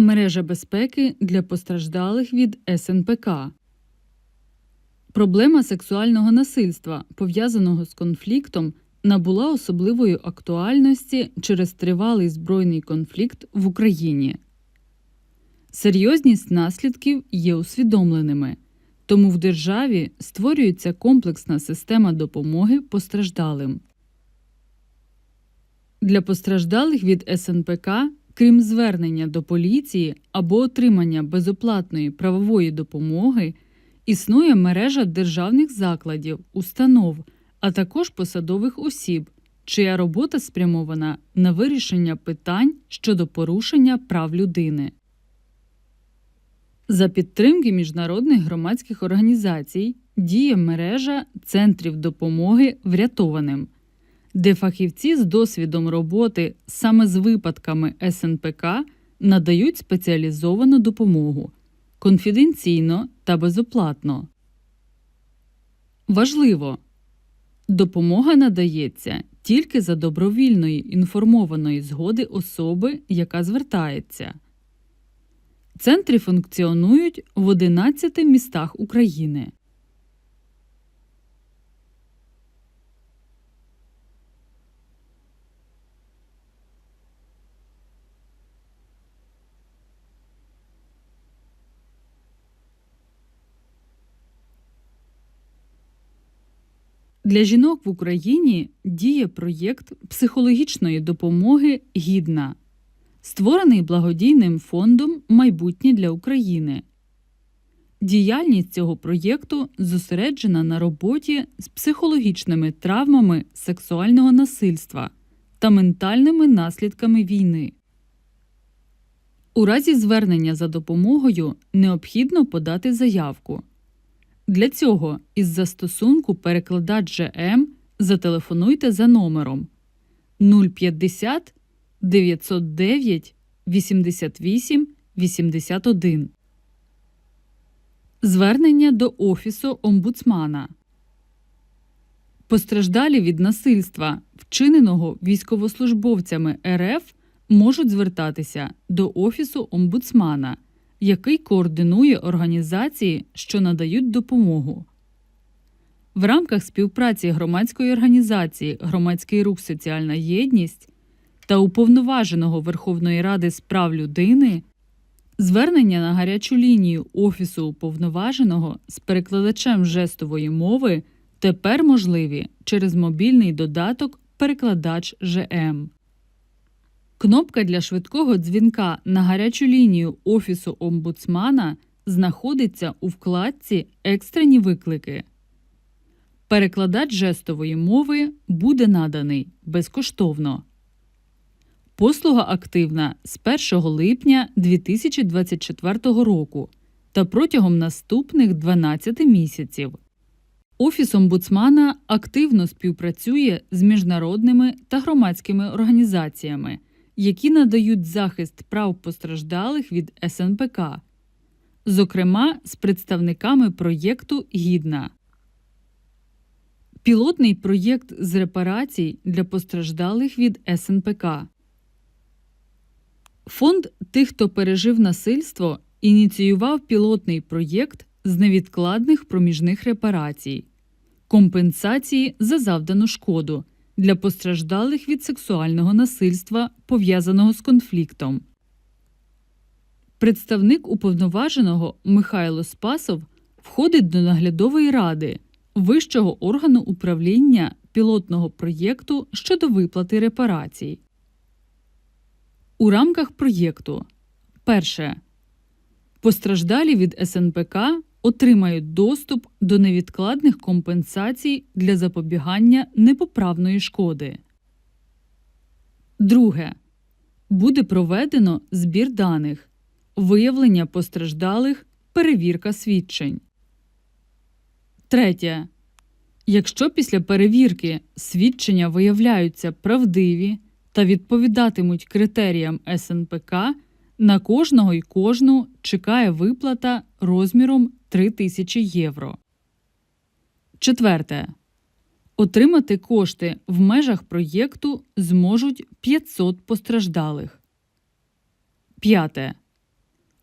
Мережа безпеки для постраждалих від СНПК. Проблема сексуального насильства, пов'язаного з конфліктом, набула особливої актуальності через тривалий збройний конфлікт в Україні. Серйозність наслідків є усвідомленими, тому в державі створюється комплексна система допомоги постраждалим. Для постраждалих від СНПК, крім звернення до поліції або отримання безоплатної правової допомоги, існує мережа державних закладів, установ, а також посадових осіб, чия робота спрямована на вирішення питань щодо порушення прав людини. За підтримки міжнародних громадських організацій діє мережа центрів допомоги врятованим, де фахівці з досвідом роботи саме з випадками СНПК надають спеціалізовану допомогу конфіденційно та безоплатно. Важливо допомога надається тільки за добровільної інформованої згоди особи, яка звертається. Центри функціонують в 11 містах України. Для жінок в Україні діє проєкт психологічної допомоги Гідна, створений благодійним фондом Майбутнє для України. Діяльність цього проєкту зосереджена на роботі з психологічними травмами сексуального насильства та ментальними наслідками війни. У разі звернення за допомогою необхідно подати заявку. Для цього із застосунку перекладач ЖМ зателефонуйте за номером 050 909 88 81. Звернення до Офісу омбудсмана. Постраждалі від насильства, вчиненого військовослужбовцями РФ, можуть звертатися до Офісу омбудсмана, який координує організації, що надають допомогу. В рамках співпраці громадської організації Громадський рух Соціальна єдність та Уповноваженого Верховної Ради з прав людини звернення на гарячу лінію Офісу Уповноваженого з перекладачем жестової мови тепер можливі через мобільний додаток Перекладач ЖМ. Кнопка для швидкого дзвінка на гарячу лінію Офісу омбудсмана знаходиться у вкладці Екстрені виклики. Перекладач жестової мови буде наданий безкоштовно. Послуга активна з 1 липня 2024 року та протягом наступних 12 місяців. Офіс омбудсмана активно співпрацює з міжнародними та громадськими організаціями, які надають захист прав постраждалих від СНПК, зокрема з представниками проєкту Гідна. Пілотний проєкт з репарацій для постраждалих від СНПК. Фонд тих, хто пережив насильство, ініціював пілотний проєкт з невідкладних проміжних репарацій, компенсації за завдану шкоду для постраждалих від сексуального насильства, пов'язаного з конфліктом. Представник уповноваженого Михайло Спасов входить до наглядової ради вищого органу управління пілотного проєкту щодо виплати репарацій. У рамках проєкту перше постраждалі від СНПК отримають доступ до невідкладних компенсацій для запобігання непоправної шкоди. Друге буде проведено збір даних, виявлення постраждалих, перевірка свідчень. Третє. Якщо після перевірки свідчення виявляються правдиві та відповідатимуть критеріям СНПК, на кожного й кожну чекає виплата розміром 3 тисячі євро. Четверте. Отримати кошти в межах проєкту зможуть 500 постраждалих. П'яте.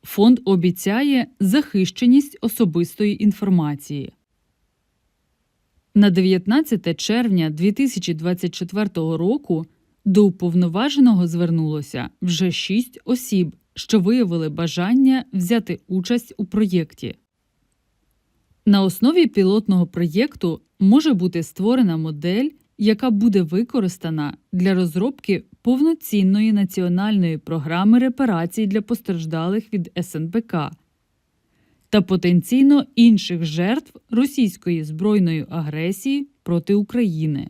фонд обіцяє захищеність особистої інформації. На 19 червня 2024 року до уповноваженого звернулося вже шість осіб, що виявили бажання взяти участь у проєкті. На основі пілотного проєкту може бути створена модель, яка буде використана для розробки повноцінної національної програми репарацій для постраждалих від СНПК та потенційно інших жертв російської збройної агресії проти України.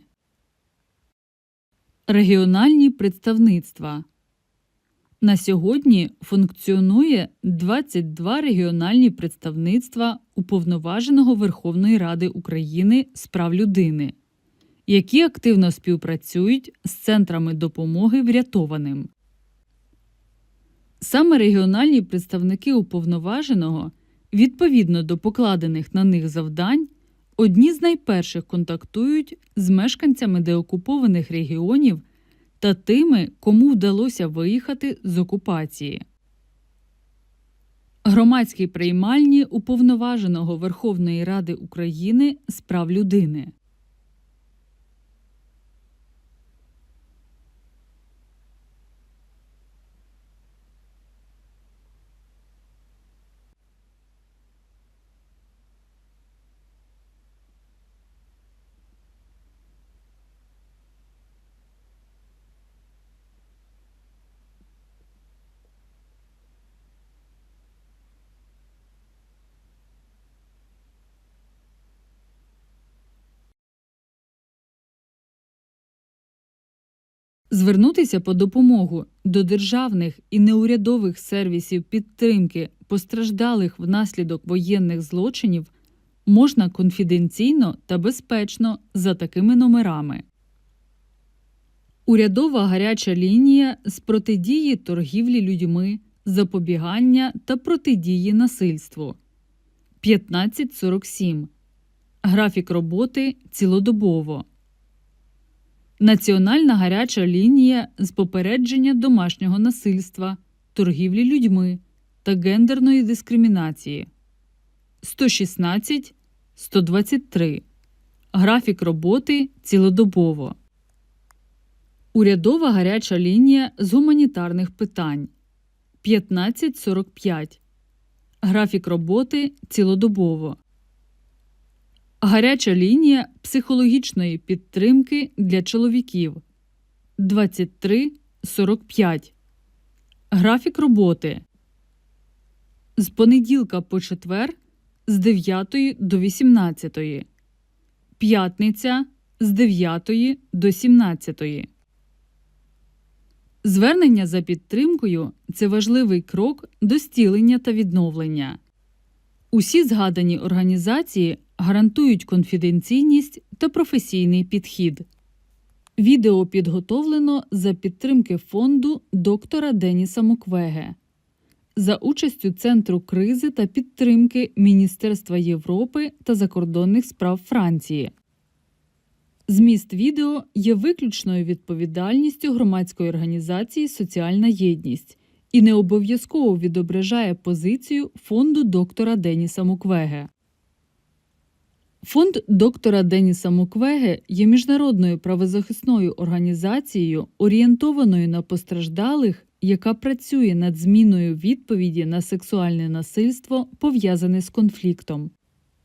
Регіональні представництва на сьогодні функціонує 22 регіональні представництва Уповноваженого Верховної Ради України з прав людини, які активно співпрацюють з центрами допомоги врятованим. Саме регіональні представники уповноваженого, відповідно до покладених на них завдань, одні з найперших контактують з мешканцями деокупованих регіонів та тими, кому вдалося виїхати з окупації. Громадські приймальні уповноваженого Верховної Ради України з прав людини. Звернутися по допомогу до державних і неурядових сервісів підтримки постраждалих внаслідок воєнних злочинів можна конфіденційно та безпечно за такими номерами. Урядова гаряча лінія з протидії торгівлі людьми, запобігання та протидії насильству 1547. Графік роботи цілодобово. Національна гаряча лінія з попередження домашнього насильства, торгівлі людьми та гендерної дискримінації 116 123. Графік роботи цілодобово. Урядова гаряча лінія з гуманітарних питань 1545. Графік роботи цілодобово. Гаряча лінія психологічної підтримки для чоловіків 2345. Графік роботи з понеділка по четвер з 9 до 18. П'ятниця з 9 до 17. Звернення за підтримкою це важливий крок до стілення та відновлення. Усі згадані організації гарантують конфіденційність та професійний підхід. Відео підготовлено за підтримки фонду доктора Деніса Муквеге за участю Центру кризи та підтримки Міністерства Європи та закордонних справ Франції. Зміст відео є виключною відповідальністю громадської організації Соціальна єдність і не обов'язково відображає позицію фонду доктора Деніса Муквеге. Фонд доктора Деніса Муквеге є міжнародною правозахисною організацією, орієнтованою на постраждалих, яка працює над зміною відповіді на сексуальне насильство, пов'язане з конфліктом.